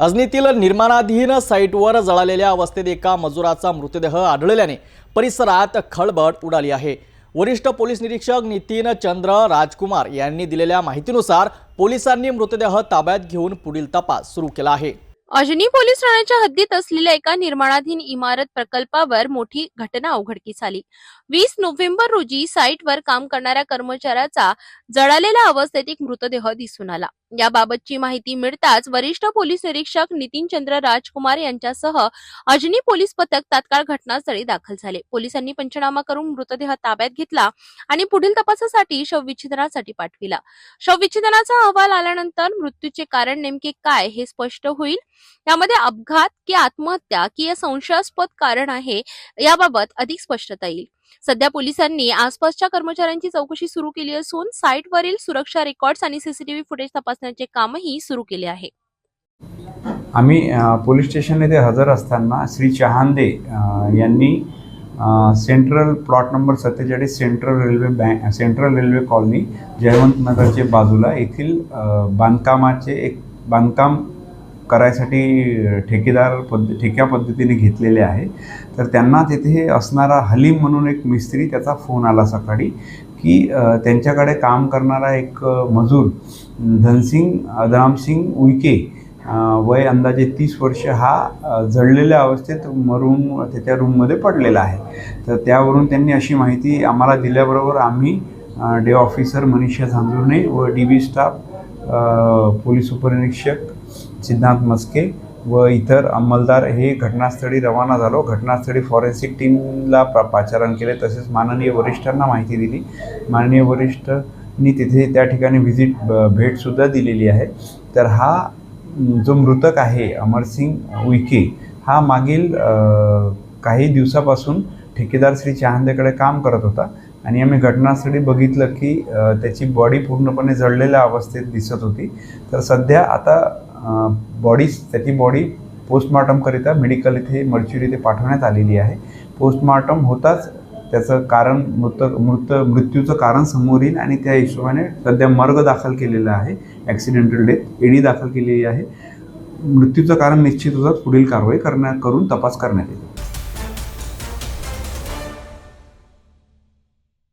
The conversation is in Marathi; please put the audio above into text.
अजनीतील निर्माणाधीन साईटवर जळालेल्या अवस्थेत एका मजुराचा मृतदेह आढळल्याने परिसरात खळबळ उडाली आहे. वरिष्ठ पोलीस निरीक्षक नितीन चंद्र राजकुमार यांनी दिलेल्या माहितीनुसार पोलिसांनी मृतदेह ताब्यात घेऊन पुढील तपास सुरू केला आहे. अजनी पोलीस ठाण्याच्या हद्दीत असलेल्या एका निर्माणाधीन इमारत प्रकल्पावर मोठी घटना उघडकीस आली. वीस नोव्हेंबर रोजी साईटवर काम करणाऱ्या कर्मचाऱ्याचा जळालेल्या अवस्थेत एक मृतदेह दिसून आला. याबाबतची माहिती मिळताच वरिष्ठ पोलीस निरीक्षक नितीन चंद्र राजकुमार यांच्यासह अजनी पोलीस पथक तात्काळ घटनास्थळी दाखल झाले. पोलिसांनी पंचनामा करून मृतदेह ताब्यात घेतला आणि पुढील तपासासाठी शवविच्छेदनासाठी पाठविला. शवविच्छेदनाचा अहवाल आल्यानंतर मृत्यूचे कारण नेमके काय हे स्पष्ट होईल? यामध्ये अपघात की आत्महत्या की या संशयास्पद कारण आहे याबाबत अधिक स्पष्टता येईल. सध्या पोलिसांनी आसपासच्या कर्मचाऱ्यांची चौकशी सुरू केली असून साईटवरील सुरक्षा रेकॉर्ड्स आणि सीसीटीव्ही फुटेज तपासण्याचे कामही सुरू केले आहे. आम्ही पोलीस स्टेशन येथे हजर असताना श्री चहांदे यांनी सेंट्रल प्लॉट नंबर सत्तेचाळीस central railway bank central railway colony Jaywant नगरचे बाजूला येथील बांधकामाचे एक बांधकाम करायसाठी ठेकेदार पद्ध ठेक्या पद्धतीने घेतलेले आहे. तर त्यांना तिथे असणारा हलीम म्हणून एक मिस्त्री त्याचा फोन आला सकाळी की त्यांच्याकडे काम करणारा एक मजूर धनसिंग अदरामसिंग उईके वय अंदाजे तीस वर्ष हा जळलेल्या अवस्थेत मरून त्याच्या रूममध्ये पडलेला आहे. तर त्यावरून त्यांनी अशी माहिती आम्हाला दिल्याबरोबर आम्ही डे ऑफिसर मनीषा झांजुर्णे व डी बी स्टाफ पोलीस उपनिरीक्षक सिद्धांत मस्के व इतर अंमलदार हे घटनास्थळी रवाना झालो. घटनास्थळी फॉरेन्सिक टीमला प्रा पाचारण केले. तसेच माननीय वरिष्ठांना माहिती दिली. माननीय वरिष्ठनी तिथे त्या ठिकाणी व्हिजिट भेटसुद्धा दिलेली आहे. तर हा जो मृतक आहे अमरसिंग उईके हा मागील काही दिवसापासून ठेकेदार श्री चहांदेकडे काम करत होता. आणि आम्ही घटनास्थळी बघितलं की त्याची बॉडी पूर्णपणे जळलेल्या अवस्थेत दिसत होती. तर सध्या आता बॉडी त्याची बॉडी पोस्टमॉर्टमकरिता मेडिकल इथे मर्च्युरी इथे पाठवण्यात आलेली आहे. पोस्टमॉर्टम होताच त्याचं कारण मृत मृत मृत्यूचं कारण समोर येईल आणि त्या हिशोबाने सध्या मर्ग दाखल केलेला आहे. ॲक्सिडेंटल डेथ एडी दाखल केलेली आहे. मृत्यूचं कारण निश्चित होतात पुढील कारवाई करण्या करून तपास करण्यात येईल.